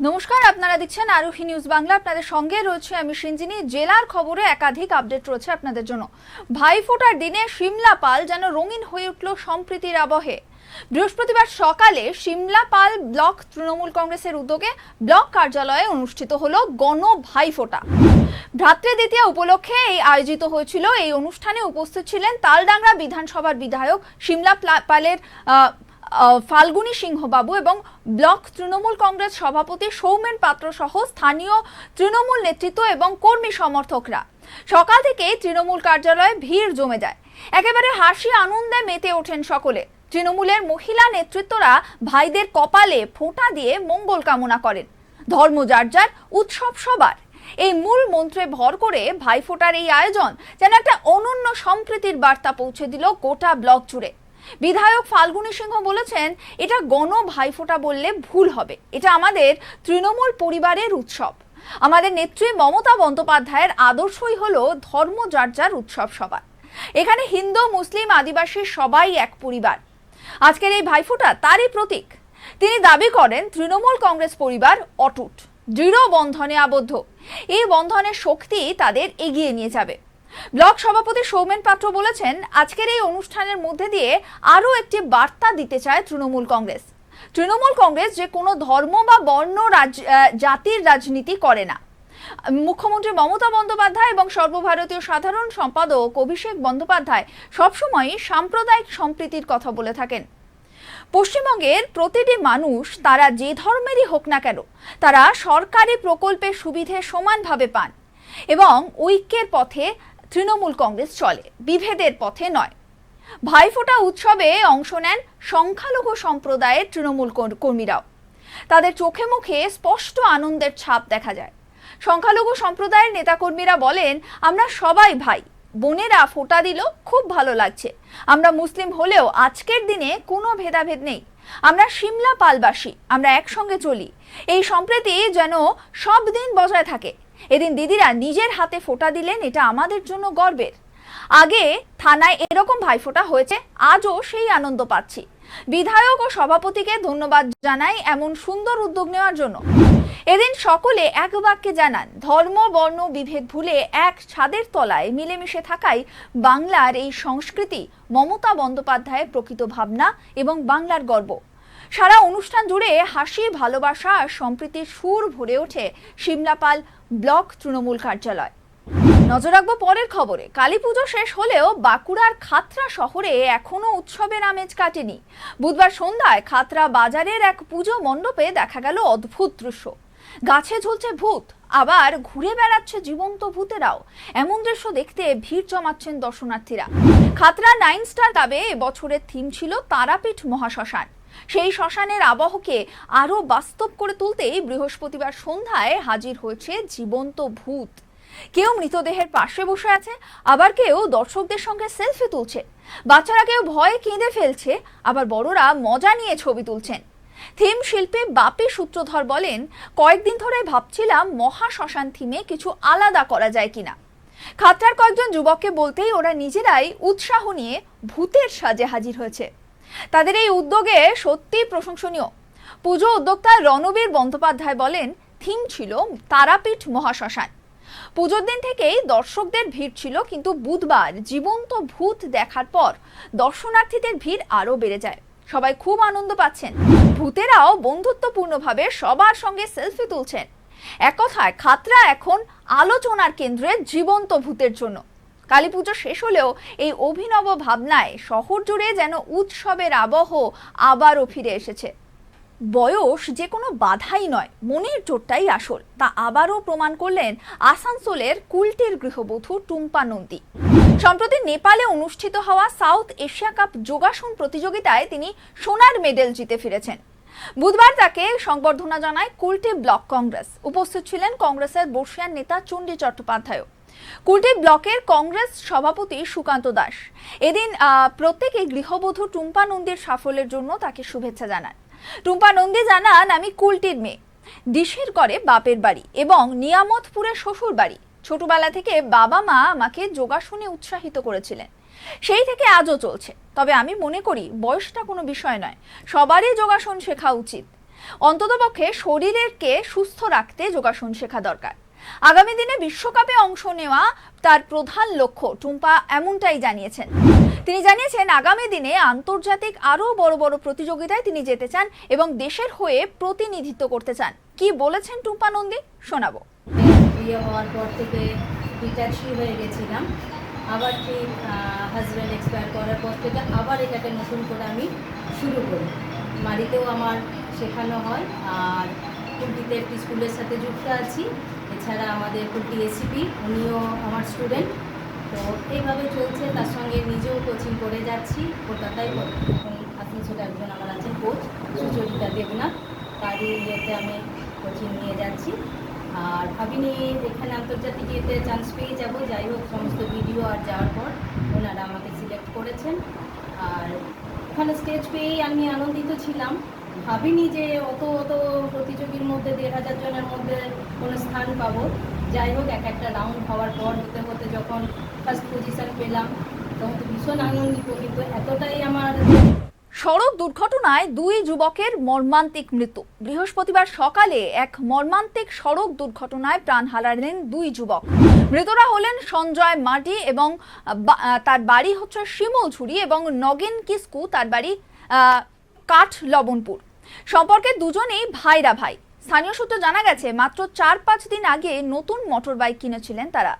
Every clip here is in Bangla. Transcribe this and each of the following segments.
নমস্কার, আপনারা দেখছেন আরোহী নিউজ বাংলা। আপনাদের সঙ্গে রয়েছে আমি সিঞ্জিনী। জেলার খবরে একাধিক আপডেট রয়েছে আপনাদের জন্য। ভাইফোঁটার দিনে সিমলা পাল যেন রঙিন হয়ে উঠল সম্প্রীতির আবহে। বৃহস্পতিবার সকালে সিমলা পাল ব্লক তৃণমূল কংগ্রেসের উদ্যোগে ব্লক কার্যালয়ে অনুষ্ঠিত হল গণ ভ্রাতৃ দ্বিতীয়া উপলক্ষে এই আয়োজিত হয়েছিল। এই অনুষ্ঠানে উপস্থিত ছিলেন তালডাংরা বিধানসভার বিধায়ক সিমলা প্লা- পালের ফাল্গুনী সিংহবাবু এবং ব্লক তৃণমূল কংগ্রেস সভাপতি সৌমেন পাত্র সহ স্থানীয় তৃণমূল নেতৃত্ব এবং কর্মী সমর্থকরা। সকাল থেকে তৃণমূল কার্যালয়ে ভিড় জমে যায়। একেবারে হাসি আনন্দে মেতে ওঠেন সকলে। তৃণমূলের মহিলা নেতৃত্বরা ভাইদের কপালে ফোঁটা দিয়ে মঙ্গল কামনা করেন। ধর্ম যার যার, উৎসব সবার। এই মূল মন্ত্রে ভর করে ভাইফোঁটার এই আয়োজন যেন একটা অনন্য সম্প্রীতির বার্তা পৌঁছে দিল গোটা ব্লক জুড়ে। বিধায়ক ফাল্গুনী সিংহ বলেছেন, এটা গণ ভাইফোঁটা বললে ভুল হবে। এটা আমাদের তৃণমূল পরিবারের উৎসব। আমাদের নেত্রী মমতা বন্দ্যোপাধ্যায়ের আদর্শই হলো ধর্ম যার উৎসব সবার। এখানে হিন্দু, মুসলিম, আদিবাসী সবাই এক পরিবার। আজকের এই ভাইফোঁটা তারই প্রতীক। তিনি দাবি করেন, তৃণমূল কংগ্রেস পরিবার অটুট, দৃঢ় বন্ধনে আবদ্ধ। এই বন্ধনের শক্তি তাদের এগিয়ে নিয়ে যাবে। ব্লক সভাপতি সৌমেন পাত্র বলেছেন, আজকের এই অনুষ্ঠানের মধ্যে দিয়ে আরও একটি বার্তা দিতে চায় তৃণমূল কংগ্রেস। তৃণমূল কংগ্রেস যে কোনো ধর্ম বা বর্ণ জাতির রাজনীতি করে না। মুখ্যমন্ত্রী মমতা বন্দ্যোপাধ্যায় এবং সর্বভারতীয় সাধারণ সম্পাদক অভিষেক বন্দ্যোপাধ্যায় সবসময়ই সাম্প্রদায়িক সম্প্রীতির কথা বলে থাকেন। পশ্চিমবঙ্গের প্রতিটি মানুষ তারা যে ধর্মেরই হোক না কেন, তারা সরকারি প্রকল্পের সুবিধে সমানভাবে পান এবং ঐক্যের পথে তৃণমূল কংগ্রেস চলে, বিভেদের পথে নয়। ভাইফোঁটা উৎসবে অংশ নেন সংখ্যালঘু সম্প্রদায়ের তৃণমূল কর্মীরাও। তাদের চোখে মুখে স্পষ্ট আনন্দের ছাপ দেখা যায়। সংখ্যালঘু সম্প্রদায়ের নেতাকর্মীরা বলেন, আমরা সবাই ভাই। বোনেরা ফোঁটা দিল, খুব ভালো লাগছে। আমরা মুসলিম হলেও আজকের দিনে কোনো ভেদাভেদ নেই। আমরা সিমলা পালবাসী, আমরা একসঙ্গে চলি। এই সম্প্রীতি যেন সব দিন বজায় থাকে। এদিন দিদিরা নিজের হাতে ফোঁটা দিলেন, এটা আমাদের জন্য গর্বের। আগে থানায় এরকম ভাইফোঁটা হয়েছে, আজও সেই আনন্দ পাচ্ছি। বিধায়ক ও সভাপতিকে ধন্যবাদ জানাই এমন সুন্দর উদ্যোগ নেওয়ার জন্য। এদিন সকলে এক বাক্যে জানান, ধর্ম, বর্ণ, বিভেদ ভুলে এক ছাদের তলায় মিলেমিশে থাকাই বাংলার এই সংস্কৃতি মমতা বন্দ্যোপাধ্যায়ের প্রকৃত ভাবনা এবং বাংলার গর্ব। সারা অনুষ্ঠান জুড়ে হাসি, ভালোবাসা আর সম্প্রীতির সুর ভরে ওঠে সিমলাপাল ব্লক তৃণমূল কার্যালয়। নজর রাখব পরের খবরে। কালী পুজো শেষ হলেও বাঁকুড়ার খাতরা শহরে এখনও উৎসবের আমেজ কাটেনি। বুধবার সন্ধ্যায় খাতরা বাজারের এক পুজো মণ্ডপে দেখা গেল অদ্ভুত দৃশ্য। গাছে ঝুলছে ভূত, আবার ঘুরে বেড়াচ্ছে জীবন্ত ভূতেরাও। এমন দৃশ্য দেখতে ভিড় জমাচ্ছেন দর্শনার্থীরা। খাতরা নাইন স্টার ক্লাবে এবছরের থিম ছিল তারাপীঠ মহাশ্মশান। সেই শ্মশানের আবহকে আরও বাস্তব করে তুলতেই বৃহস্পতিবার সন্ধ্যায় হাজির হয়েছে জীবন্ত ভূত। কেউ মৃতদেহের পাশে বসে আছে, আবার কেউ দর্শকদের সঙ্গে সেলফি তুলছে। বাচ্চারা কেউ ভয়ে কেঁদে ফেলছে, আবার বড়রা মজা নিয়ে ছবি তুলছেন। থিম শিল্পী বাপি সূত্রধর বলেন, কয়েকদিন ধরে ভাবছিলাম মহা শ্মশান থিমে কিছু আলাদা করা যায় কিনা। খাতড়ার কয়েকজন যুবককে বলতেই ওরা নিজেরাই উৎসাহ নিয়ে ভূতের সাজে হাজির হয়েছে। তাদের এই উদ্যোগে সত্যি প্রশংসনীয়। পুজো উদ্যোক্তা রণবীর বন্দ্যোপাধ্যায় বলেন, থিম ছিল তারাপীঠ মহাশ্মশান। পুজোর দিন থেকেই দর্শকদের ভিড় ছিল, কিন্তু বুধবার জীবন্ত ভূত দেখার পর দর্শনার্থীদের ভিড় আরও বেড়ে যায়। সবাই খুব আনন্দ পাচ্ছেন। ভূতেরাও বন্ধুত্বপূর্ণভাবে সবার সঙ্গে সেলফি তুলছেন। এক কথায় খাতরা এখন আলোচনার কেন্দ্রে জীবন্ত ভূতের জন্য। কালী পুজো শেষ হলেও এই অভিনব ভাবনায় শহর জুড়ে যেন উৎসবের আবহ আবারও ফিরে এসেছে। বয়স যে কোনো বাধাই নয়, মনের জোরটাই আসল। তা আবারও প্রমাণ করলেন আসানসোলের কুলটির গৃহবধূ টুম্পা নন্দী। সম্প্রতি নেপালে অনুষ্ঠিত হওয়া সাউথ এশিয়া কাপ যোগাসন প্রতিযোগিতায় তিনি সোনার মেডেল জিতে ফিরেছেন। বুধবার তাকে সংবর্ধনা জানায় কুলটি ব্লক কংগ্রেস। উপস্থিত ছিলেন কংগ্রেসের বর্ষিয়ান নেতা চণ্ডী চট্টোপাধ্যায়ও। কুলটি ব্লকের কংগ্রেস সভাপতি সুকান্ত দাস। এদিন প্রত্যেকে গৃহবধূ টুম্পা নন্দীর সাফল্যের জন্য তাকে শুভেচ্ছা জানান। টুম্পা নন্দী জানান, আমি কুলটির মেয়ে। দিশের করে বাপের বাড়ি এবং নিয়ামতপুরে শ্বশুর বাড়ি। ছোটবেলা থেকে বাবা মা আমাকে যোগাসনে উৎসাহিত করেছিলেন। সেই থেকে আজও চলছে। তবে আমি মনে করি, বয়সটা কোনো বিষয় নয়। সবারই যোগাসন শেখা উচিত। অন্ততপক্ষে শরীরকে সুস্থ রাখতে যোগাসন শেখা দরকার। আগামী দিনে বিশ্বকাপে অংশ নেওয়া তার প্রধান লক্ষ্য, টুম্পা এমনটাই জানিয়েছেন। তিনি জানিয়েছেন, আগামী দিনে আন্তর্জাতিক আরও বড় বড় প্রতিযোগিতায় তিনি যেতে চান এবং দেশের হয়ে প্রতিনিধিত্ব করতে চান। কি বলেছেন টুম্পা নন্দী? শোনাবো। বিয়ে হওয়ার পর থেকে ডিট্যাচই হয়ে গেছিলাম। আবার ঠিক হাজব্যান্ড এক্সপায়ার করার পর থেকে আবার এটাকে নতুন করে আমি শুরু করি। বাড়িতেও আমার শেখানো হয়, আর কুলটিতে একটি স্কুলের সাথে যুক্ত আছি। এছাড়া আমাদের কুলটি এসিপি উনিও আমার স্টুডেন্ট তো এইভাবে চলছে, তার সঙ্গে নিজেও কোচিং করে যাচ্ছি কলকাতায় এখন আসানসোলে একজন আমার আছে কোচ সুচরিতা দেবনাথ, তারই ইয়েতে আমি কোচিং নিয়ে যাচ্ছি। আর ভাবিনি, এখানে আন্তর্জাতিক ইয়েতে চান্স পেয়ে যাব, যাই হোক, সমস্ত ভিডিও আর যাওয়ার পর ওনারা আমাকে সিলেক্ট করেছেন। আর ওখানে স্টেজ পেয়েই আমি আনন্দিত ছিলাম। ভাবিনি যে অত অত প্রতিযোগীর দেড় হাজার জনের মধ্যে কোনো স্থান পাবো। যাই হোক, এক একটা রাউন্ড হওয়ার পর হতে হতে যখন ফার্স্ট পজিশন পেলাম, তখন তো ভীষণ আনন্দিত, কিন্তু এতটাই আমার সড়ক দুর্ঘটনায় দুই যুবকের মর্মান্তিক মৃত্যু। বৃহস্পতিবার সকালে এক মর্মান্তিক সড়ক দুর্ঘটনায় প্রাণ হারালেন দুই যুবক। মৃতরা হলেন সঞ্জয় মাটি এবং তার বাড়ি হচ্ছে শিমলঝুরি এবং নগেন কিস্কু, তার বাড়ি কাঠ লবণপুর সম্পর্কে দুজনেই ভাইরা ভাই। স্থানীয় সূত্রে জানা গেছে, মাত্র চার পাঁচ দিন আগে নতুন মোটর বাইক কিনেছিলেন তারা।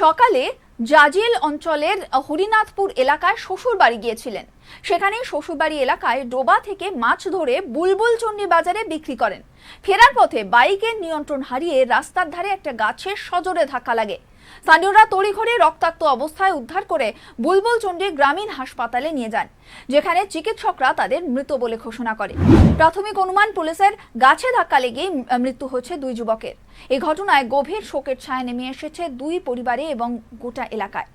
সকালে জাজিল অঞ্চলের হরিনাথপুর এলাকায় শ্বশুর বাড়ি গিয়েছিলেন। সেখানেই শ্বশুরবাড়ি এলাকায় ডোবা থেকে মাছ ধরে বুলবুল চণ্ডী বাজারে বিক্রি করেন। ফেরার পথে বাইকের নিয়ন্ত্রণ হারিয়ে রাস্তার ধারে একটা গাছের সজোরে ধাক্কা লাগে। স্থানীয়রা তড়িঘড়ি রক্তাক্ত অবস্থায় উদ্ধার করে বুলবুল চণ্ডী গ্রামীণ হাসপাতালে নিয়ে যান, যেখানে চিকিৎসকরা তাদের মৃত বলে ঘোষণা করে। প্রাথমিক অনুমান পুলিশের গাছে ধাক্কা লেগেই মৃত্যু হচ্ছে দুই যুবকের। এই ঘটনায় গভীর শোকের ছায়া নেমে এসেছে দুই পরিবারে এবং গোটা এলাকায়।